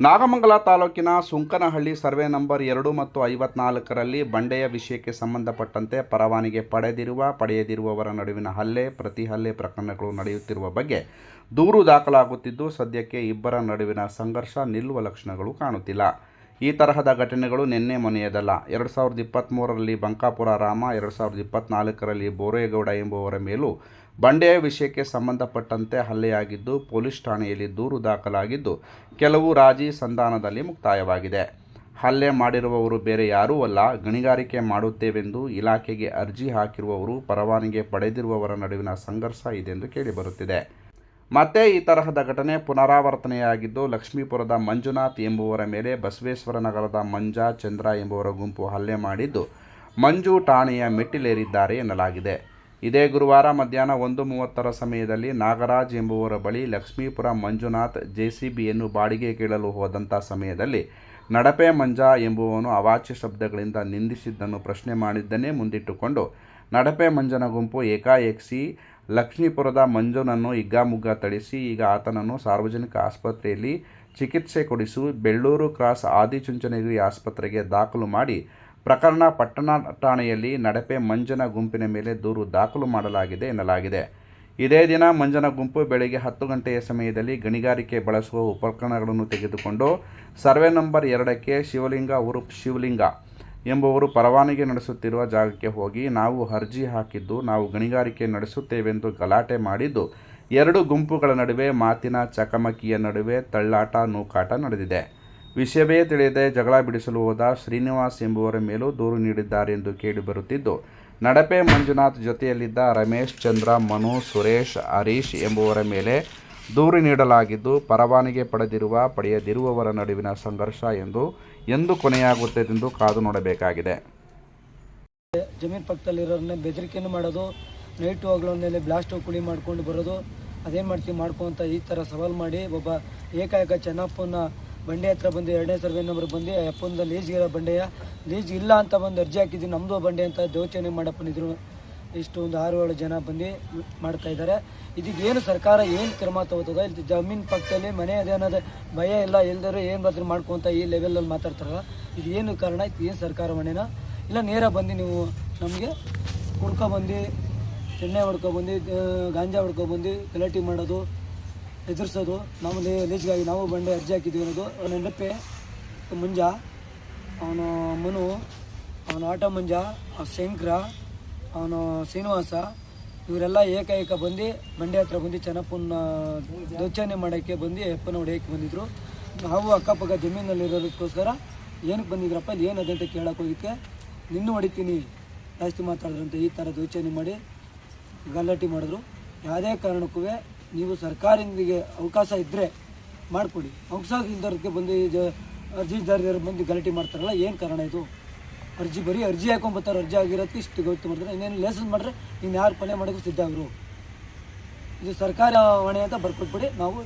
ನಾಗಮಂಗಲ ತಾಲೂಕಿನ ಸುಂಕನಹಳ್ಳಿ survey number ಎರಡು ಮತ್ತು ಐವತ್ನಾಲ್ಕರಲ್ಲಿ ಬಂಡೆಯ ವಿಷಯಕ್ಕೆ ಸಂಬಂಧಪಟ್ಟಂತೆ ಪರವಾನಿಗೆ ಪಡೆದಿರುವ, ಪಡೆಯದಿರುವವರ ನಡುವಿನ ಹಲ್ಲೆ, ಪ್ರತಿ ಹಲ್ಲೆ ಪ್ರಕರಣಗಳು ನಡೆಯುತ್ತಿರುವ ಬಗ್ಗೆ ದೂರು ದಾಖಲಾಗುತ್ತಿದ್ದು, ಸದ್ಯಕ್ಕೆ ಇಬ್ಬರ ನಡುವಿನ ಸಂಘರ್ಷ ನಿಲ್ಲುವ ಲಕ್ಷಣಗಳು ಕಾಣುತ್ತಿಲ್ಲ. ಈ ತರಹದ ಘಟನೆಗಳು ನಿನ್ನೆ ಮೊನೆಯದಲ್ಲ. ಎರಡು ಸಾವಿರದ ಇಪ್ಪತ್ತ್ಮೂರರಲ್ಲಿ ಬಂಕಾಪುರ ರಾಮ, ಎರಡು ಸಾವಿರದ ಇಪ್ಪತ್ತ್ನಾಲ್ಕರಲ್ಲಿ ಬೋರೇಗೌಡ ಎಂಬುವರ ಮೇಲೂ ಬಂಡೆಯ ವಿಷಯಕ್ಕೆ ಸಂಬಂಧಪಟ್ಟಂತೆ ಹಲ್ಲೆಯಾಗಿದ್ದು, ಪೊಲೀಸ್ ಠಾಣೆಯಲ್ಲಿ ದೂರು ದಾಖಲಾಗಿದ್ದು, ಕೆಲವು ರಾಜಿ ಸಂಧಾನದಲ್ಲಿ ಮುಕ್ತಾಯವಾಗಿದೆ. ಹಲ್ಲೆ ಮಾಡಿರುವವರು ಬೇರೆ ಯಾರೂ ಅಲ್ಲ, ಗಣಿಗಾರಿಕೆ ಮಾಡುತ್ತೇವೆಂದು ಇಲಾಖೆಗೆ ಅರ್ಜಿ ಹಾಕಿರುವವರು, ಪರವಾನಿಗೆ ಪಡೆದಿರುವವರ ನಡುವಿನ ಸಂಘರ್ಷ ಇದೆಂದು ಕೇಳಿಬರುತ್ತಿದೆ. ಮತ್ತೆ ಈ ತರಹದ ಘಟನೆ ಪುನರಾವರ್ತನೆಯಾಗಿದ್ದು ಲಕ್ಷ್ಮೀಪುರದ ಮಂಜುನಾಥ್ ಎಂಬುವರ ಮೇಲೆ ಬಸವೇಶ್ವರ ನಗರದ ಮಂಜಾ ಚಂದ್ರ ಎಂಬುವರ ಗುಂಪು ಹಲ್ಲೆ ಮಾಡಿದ್ದು ಮಂಜು ಠಾಣೆಯ ಮೆಟ್ಟಿಲೇರಿದ್ದಾರೆ ಎನ್ನಲಾಗಿದೆ. ಇದೇ ಗುರುವಾರ ಮಧ್ಯಾಹ್ನ ಒಂದು ಮೂವತ್ತರ ಸಮಯದಲ್ಲಿ ನಾಗರಾಜ್ ಎಂಬುವರ ಬಳಿ ಲಕ್ಷ್ಮೀಪುರ ಮಂಜುನಾಥ್ ಜೆಸಿಬಿಯನ್ನು ಬಾಡಿಗೆ ಕೇಳಲು ಹೋದಂಥ ಸಮಯದಲ್ಲಿ ನಡಪೆ ಮಂಜ ಎಂಬುವನು ಅವಾಚ್ಯ ಶಬ್ದಗಳಿಂದ ನಿಂದಿಸಿದ್ದನ್ನು ಪ್ರಶ್ನೆ ಮಾಡಿದ್ದನ್ನೇ ಮುಂದಿಟ್ಟುಕೊಂಡು ನಡಪೆ ಮಂಜನ ಗುಂಪು ಏಕಾಏಕಿಸಿ ಲಕ್ಷ್ಮೀಪುರದ ಮಂಜುನನ್ನು ಹಿಗ್ಗಾಮುಗ್ಗಾ ಥಳಿಸಿ ಈಗ ಆತನನ್ನು ಸಾರ್ವಜನಿಕ ಆಸ್ಪತ್ರೆಯಲ್ಲಿ ಚಿಕಿತ್ಸೆ ಕೊಡಿಸಿ, ಬೆಳ್ಳೂರು ಕ್ರಾಸ್ ಆದಿಚುಂಚನಗಿರಿ ಆಸ್ಪತ್ರೆಗೆ ದಾಖಲು ಮಾಡಿ, ಪ್ರಕರಣ ಪಟ್ಟಣ ಠಾಣೆಯಲ್ಲಿ ನಡಪೆ ಮಂಜನ ಗುಂಪಿನ ಮೇಲೆ ದೂರು ದಾಖಲು ಮಾಡಲಾಗಿದೆ ಎನ್ನಲಾಗಿದೆ. ಇದೇ ದಿನ ಮಂಜನ ಗುಂಪು ಬೆಳಗ್ಗೆ ಹತ್ತು ಗಂಟೆಯ ಸಮಯದಲ್ಲಿ ಗಣಿಗಾರಿಕೆ ಬಳಸುವ ಉಪಕರಣಗಳನ್ನು ತೆಗೆದುಕೊಂಡು, ಸರ್ವೆ ನಂಬರ್ ಎರಡಕ್ಕೆ ಶಿವಲಿಂಗ, ಉರುಪ್ ಶಿವಲಿಂಗ ಎಂಬುವರು ಪರವಾನಗಿ ನಡೆಸುತ್ತಿರುವ ಜಾಗಕ್ಕೆ ಹೋಗಿ, ನಾವು ಅರ್ಜಿ ಹಾಕಿದ್ದು, ನಾವು ಗಣಿಗಾರಿಕೆ ನಡೆಸುತ್ತೇವೆಂದು ಗಲಾಟೆ ಮಾಡಿದ್ದು, ಎರಡು ಗುಂಪುಗಳ ನಡುವೆ ಮಾತಿನ ಚಕಮಕಿಯ ನಡುವೆ ತಳ್ಳಾಟ, ನೂಕಾಟ ನಡೆದಿದೆ. ವಿಷಯವೇ ತಿಳಿಯದೆ ಜಗಳ ಬಿಡಿಸಲು ಹೋದ ಶ್ರೀನಿವಾಸ್ ಎಂಬುವರ ಮೇಲೂ ದೂರು ನೀಡಿದ್ದಾರೆ ಎಂದು ಕೇಳಿಬರುತ್ತಿದ್ದು ನಡಪೆ ಮಂಜುನಾಥ್ ಜೊತೆಯಲ್ಲಿದ್ದ ರಮೇಶ್ ಚಂದ್ರ, ಮನು, ಸುರೇಶ್, ಹರೀಶ್ ಎಂಬುವರ ಮೇಲೆ ದೂರು ನೀಡಲಾಗಿದ್ದು ಪರವಾನಗಿ ಪಡೆದಿರುವ, ಪಡೆಯದಿರುವವರ ನಡುವಿನ ಸಂಘರ್ಷ ಎಂದು ಎಂದು ಕೊನೆಯಾಗುತ್ತದೆಂದು ಕಾದು ನೋಡಬೇಕಾಗಿದೆ. ಜಮೀನು ಪಕ್ಕದಲ್ಲಿರೋರನ್ನ ಬೆದರಿಕೆನೂ ಮಾಡೋದು, ನೈಟು ಹಗಲೊಂದಲ್ಲಿ ಬ್ಲಾಸ್ಟ್ ಕುಳಿ ಮಾಡ್ಕೊಂಡು ಬರೋದು, ಅದೇನು ಮಾಡ್ತೀವಿ ಮಾಡ್ಕೊಂತ ಈ ಥರ ಸವಾಲು ಮಾಡಿ ಒಬ್ಬ ಏಕಾಏಕ ಚೆನ್ನಪ್ಪನ ಬಂಡೆ ಹತ್ರ ಬಂದು ಎರಡನೇ ಸರ್ವೆ ನಂಬರ್ ಬಂದು ಅಪ್ಪಂದ ಲೀಸ್ಗಿರೋ ಬಂಡೆಯ ಲೀಸ್ ಇಲ್ಲ ಅಂತ ಬಂದು ಅರ್ಜಿ ಹಾಕಿದ್ವಿ ನಮ್ಮದು ಬಂಡೆ ಅಂತ ದೌರ್ಜನ್ಯ ಮಾಡಪ್ಪನಿದ್ರು. ಇಷ್ಟು ಒಂದು ಆರು ಏಳು ಜನ ಬಂದು ಮಾಡ್ತಾ ಇದ್ದಾರೆ. ಇದಕ್ಕೆ ಏನು ಸರ್ಕಾರ ಏನು ಕ್ರಮ ತಗೋತದ, ಇಲ್ಲಿ ಜಮೀನು ಪಕ್ಕದಲ್ಲಿ ಮನೆ ಅದೇ ಅನ್ನೋದು ಭಯ ಇಲ್ಲ ಎಲ್ದರೂ ಏನು ಬರ್ತಾರೆ ಮಾಡ್ಕೊಂತ ಈ ಲೆವೆಲಲ್ಲಿ ಮಾತಾಡ್ತಾರಲ್ಲ, ಇದು ಏನು ಕಾರಣ ಇದು ಏನು ಸರ್ಕಾರ ಮನೆನ ಇಲ್ಲ, ನೇರ ಬಂದು ನೀವು ನಮಗೆ. ಹುಡ್ಕೊಬಂದು ಎಣ್ಣೆ ಹೊಡ್ಕೊಬಂದು ಗಾಂಜಾ ಹೊಡ್ಕೊಬಂದು ಗಲಾಟೆ ಮಾಡೋದು, ಎದುರಿಸೋದು. ನಾವು ಲೀಸ್ಗಾಗಿ ನಾವು ಬಂಡೆ ಅರ್ಜಿ ಹಾಕಿದ್ವಿ ಅನ್ನೋದು, ಅವನ ನೆನಪೆ. ಮುಂಜ, ಅವನು ಮನು, ಅವನು ಆಟ ಮುಂಜಾ, ಆ ಶಂಕರ ಅವನು ಶ್ರೀನಿವಾಸ, ಇವರೆಲ್ಲ ಏಕೈಕ ಬಂದು ಬಂಡೆ ಹತ್ರ ಬಂದು ಚೆನ್ನಪ್ಪನ ದೌರ್ಜನ್ಯ ಮಾಡೋಕ್ಕೆ ಬಂದು ಅಪ್ಪನ ಹೊಡೆಯೋಕ್ಕೆ ಬಂದಿದ್ದರು ನಾವು ಅಕ್ಕಪಕ್ಕ ಜಮೀನಲ್ಲಿರೋದಕ್ಕೋಸ್ಕರ ಏನಕ್ಕೆ ಬಂದಿದ್ರಪ್ಪ, ಇಲ್ಲಿ ಏನದೆ ಅಂತ ಕೇಳಕ್ಕೆ ಹೋಗಿದ್ದೆ ನಿನ್ನೂ ಹೊಡಿತೀನಿ, ಜಾಸ್ತಿ ಅಂತ ಈ ಥರ ದೌರ್ಜನ್ಯ ಮಾಡಿ ಗಲಾಟೆ ಮಾಡಿದ್ರು. ಯಾವುದೇ ಕಾರಣಕ್ಕೂ ನೀವು ಸರ್ಕಾರದೊಂದಿಗೆ ಅವಕಾಶ ಇದ್ದರೆ ಮಾಡಿಕೊಡಿ. ಅವಕಾಶ ಇದ್ದವ್ರಿಗೆ ಬಂದು ಅರ್ಜಿದಾರರು ಬಂದು ಗಲಾಟೆ ಮಾಡ್ತಾರಲ್ಲ, ಏನು ಕಾರಣ ಇದು? ಅರ್ಜಿ, ಬರೀ ಅರ್ಜಿ ಹಾಕೊಂಡ್ಬರ್ತಾರೆ ಅರ್ಜಿ ಆಗಿರೋದಕ್ಕೆ ಇಷ್ಟು ಗೊತ್ತು ಮಾಡ್ತಾರೆ. ಇನ್ನೇನು ಲೇಸನ್ ಮಾಡಿದ್ರೆ ಇನ್ನು ಯಾರು ಪಲ್ಯ ಮಾಡೋಕ್ಕೂ ಸಿದ್ಧ ಅವರು? ಇದು ಸರ್ಕಾರ ಹೊಣೆ ಅಂತ ಬರ್ಕೊಟ್ಬಿಡಿ. ನಾವು